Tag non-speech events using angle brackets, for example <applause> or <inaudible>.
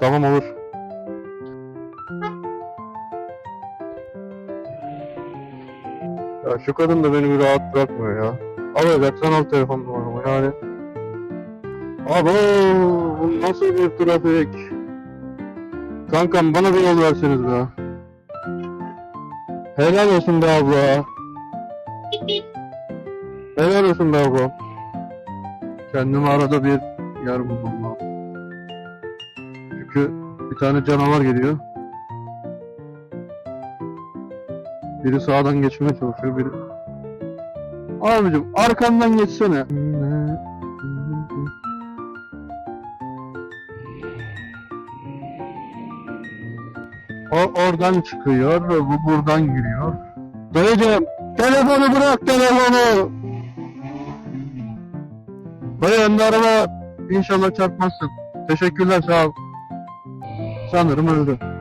Tamam olur. Ya şu kadın da beni bir rahat bırakmıyor ya. Alacaksan al telefon numaramı yani. Abo bu nasıl bir trafik? Kankam bana bir yol verseniz be. Helal olsun be abla. <laughs> Helal olsun be abla. Kendime arada bir yer buldum lan. Çünkü bir tane canavar geliyor. Biri sağdan geçmeye çalışıyor, biri... Abicim arkandan geçsene. O oradan çıkıyor, bu buradan giriyor. Dayıcım, telefonu bırak telefonu! Önde araba inşallah çarpmazsın. Teşekkürler sağ ol. Sanırım öldü.